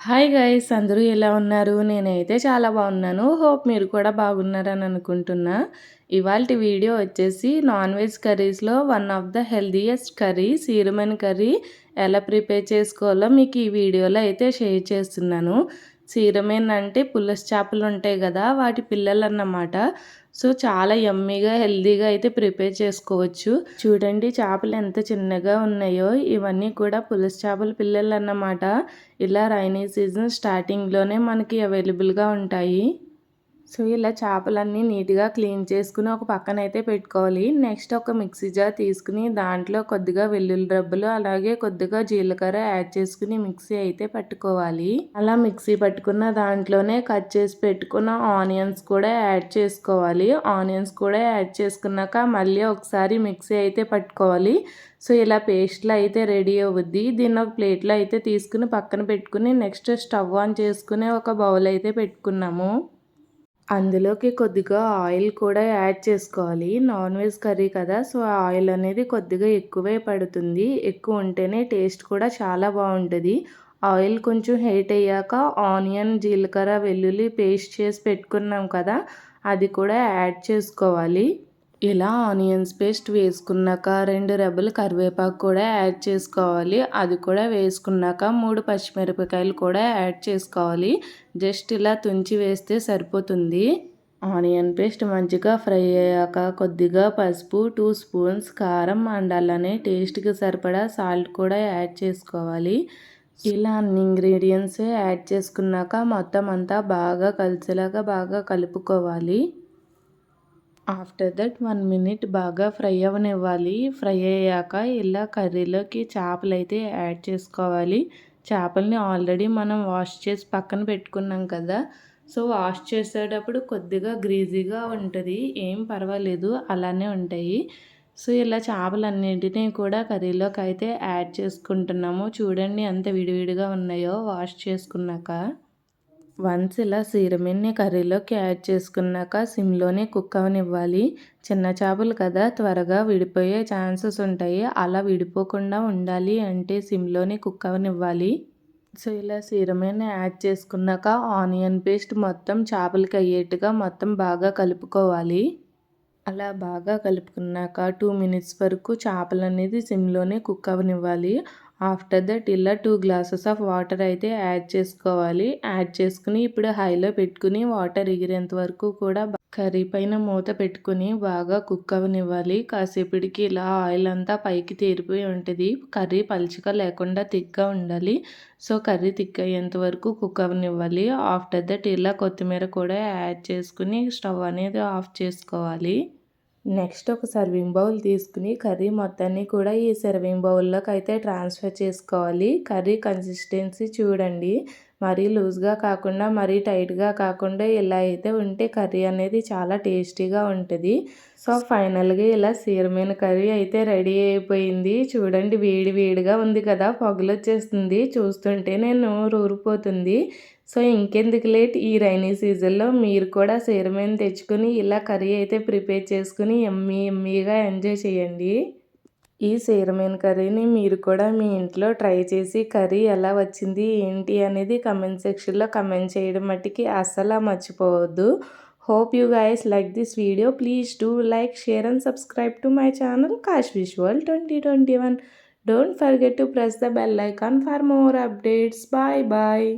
Hi guys అందరూ ఎలా ఉన్నారు? నేనైతే చాలా బాగున్నాను. హోప్ మీరు కూడా బాగున్నారని అనుకుంటున్నా. ఇవాళ వీడియో వచ్చేసి non veg కర్రీస్లో one of the healthiest curry సీరమన్ curry ఎలా ప్రిపేర్ చేసుకోవాలో మీకు ఈ వీడియోలో అయితే షేర్ చేస్తున్నాను. సీరమేన్ అంటే పులస చేపలు ఉంటాయి కదా వాటి పిల్లలు అన్నమాట సో చాలా యమ్మీగా హెల్దీగా అయితే ప్రిపేర్ చేసుకోవచ్చు. చూడండి చేపలు ఎంత చిన్నగా ఉన్నాయో. ఇవన్నీ కూడా పులస చేపల పిల్లలు అన్నమాట ఇలా రైనీ సీజన్ స్టార్టింగ్లోనే మనకి అవైలబుల్గా ఉంటాయి. సో ఇలా చేపలన్నీ నీట్గా క్లీన్ చేసుకుని ఒక పక్కన అయితే పెట్టుకోవాలి. నెక్స్ట్ ఒక మిక్సీ జార్ తీసుకుని దాంట్లో కొద్దిగా వెల్లుల్లి రబ్బలు అలాగే కొద్దిగా జీలకర్ర యాడ్ చేసుకుని మిక్సీ అయితే పట్టుకోవాలి. అలా మిక్సీ పట్టుకున్న దాంట్లోనే కట్ చేసి పెట్టుకున్న ఆనియన్స్ కూడా యాడ్ చేసుకోవాలి. ఆనియన్స్ కూడా యాడ్ చేసుకున్నాక మళ్ళీ ఒకసారి మిక్సీ అయితే పట్టుకోవాలి. సో ఇలా పేస్ట్లో అయితే రెడీ అవుద్ది. దీన్ని ఒక ప్లేట్లో అయితే తీసుకుని పక్కన పెట్టుకుని నెక్స్ట్ స్టవ్ ఆన్ చేసుకుని ఒక బౌల్ అయితే పెట్టుకున్నాము. అందులోకి కొద్దిగా ఆయిల్ కూడా యాడ్ చేసుకోవాలి. నాన్ వెజ్ కర్రీ కదా సో ఆయిల్ అనేది కొద్దిగా ఎక్కువే పడుతుంది. ఎక్కువ ఉంటేనే టేస్ట్ కూడా చాలా బాగుంటుంది. ఆయిల్ కొంచెం హీట్ అయ్యాక ఆనియన్ జీలకర్ర వెల్లుల్లి పేస్ట్ చేసి పెట్టుకున్నాం కదా అది కూడా యాడ్ చేసుకోవాలి. ఇలా ఆనియన్స్ పేస్ట్ వేసుకున్నాక రెండు రెబ్బలు కరివేపాకు కూడా యాడ్ చేసుకోవాలి. అది కూడా వేసుకున్నాక మూడు పచ్చిమిరపకాయలు కూడా యాడ్ చేసుకోవాలి. జస్ట్ ఇలా తుంచి వేస్తే సరిపోతుంది. ఆనియన్ పేస్ట్ మంచిగా ఫ్రై అయ్యాక కొద్దిగా పసుపు టూ స్పూన్స్ కారం అండ్ అలానే టేస్ట్కి సరిపడా సాల్ట్ కూడా యాడ్ చేసుకోవాలి. ఇలా అన్ని ఇంగ్రీడియంట్స్ యాడ్ చేసుకున్నాక మొత్తం అంతా బాగా కలిసేలాగా బాగా కలుపుకోవాలి. ఆఫ్టర్ దట్ వన్ మినిట్ బాగా ఫ్రై అవనివ్వాలి. ఫ్రై అయ్యాక ఇలా కర్రీలోకి చేపలు అయితే యాడ్ చేసుకోవాలి. చేపల్ని ఆల్రెడీ మనం వాష్ చేసి పక్కన పెట్టుకున్నాం కదా. సో వాష్ చేసేటప్పుడు కొద్దిగా గ్రీజీగా ఉంటుంది. ఏం పర్వాలేదు అలానే ఉంటాయి. సో ఇలా చేపలన్నింటినీ కూడా కర్రీలోకి అయితే యాడ్ చేసుకుంటున్నాము. చూడండి ఎంత విడివిడిగా ఉన్నాయో వాష్ చేసుకున్నాక. వన్స్ ఇలా సీరమిన్ని కర్రీలోకి యాడ్ చేసుకున్నాక సిమ్లోనే కుక్ అవనివ్వాలి. చిన్న చేపలు కదా త్వరగా విడిపోయే ఛాన్సెస్ ఉంటాయి. అలా విడిపోకుండా ఉండాలి అంటే సిమ్లోనే కుక్ అవనివ్వాలి. సో ఇలా సీరమైన యాడ్ చేసుకున్నాక ఆనియన్ పేస్ట్ మొత్తం చేపలకి అయ్యేట్టుగా మొత్తం బాగా కలుపుకోవాలి. అలా బాగా కలుపుకున్నాక టూ మినిట్స్ వరకు చేపలు అనేది సిమ్లోనే కుక్ అవనివ్వాలి. ఆఫ్టర్ దట్ ఇలా టూ గ్లాసెస్ ఆఫ్ వాటర్ అయితే యాడ్ చేసుకోవాలి. యాడ్ చేసుకుని ఇప్పుడు హైలో పెట్టుకుని వాటర్ ఎగిరేంత వరకు కూడా కర్రీ పైన మూత పెట్టుకుని బాగా కుక్ అవనివ్వాలి. కాసేపటికి ఇలా ఆయిల్ అంతా పైకి తీరిపోయి ఉంటుంది. కర్రీ పలుచగా లేకుండా థిక్గా ఉండాలి. సో కర్రీ థిక్ అయ్యేంత వరకు కుక్ అవనివ్వాలి. ఆఫ్టర్ దట్ ఇలా కొత్తిమీర కూడా యాడ్ చేసుకుని స్టవ్ అనేది ఆఫ్ చేసుకోవాలి. నెక్స్ట్ ఒక సర్వింగ్ బౌల్ తీసుకుని కర్రీ మొత్తాన్ని కూడా ఈ సర్వింగ్ బౌల్లోకి అయితే ట్రాన్స్ఫర్ చేసుకోవాలి. కర్రీ కన్సిస్టెన్సీ చూడండి. మరీ లూజ్గా కాకుండా మరీ టైట్గా కాకుండా ఇలా అయితే ఉంటే కర్రీ అనేది చాలా టేస్టీగా ఉంటుంది. సో ఫైనల్గా ఇలా సీరమైన కర్రీ అయితే రెడీ అయిపోయింది. చూడండి వేడి వేడిగా ఉంది కదా పొగలు వచ్చేస్తుంది చూస్తుంటే నేను రూరిపోతుంది సో ఇంకెందుకు లేట్? ఈ రైనీ సీజన్లో మీరు కూడా సీరమైన తెచ్చుకుని ఇలా కర్రీ అయితే ప్రిపేర్ చేసుకుని ఎమ్మీ ఎమ్మీగా ఎంజాయ్ చేయండి. ఈ సీరమైన కర్రీని మీరు కూడా మీ ఇంట్లో ట్రై చేసి కర్రీ ఎలా వచ్చింది ఏంటి అనేది కమెంట్ సెక్షన్లో కమెంట్ చేయడం మట్టికి అస్సలు మర్చిపోవద్దు. Hope you guys like this video. Please do like share and subscribe to my channel Kash visual twenty twenty one. Don't forget to press the bell icon for more updates. Bye bye.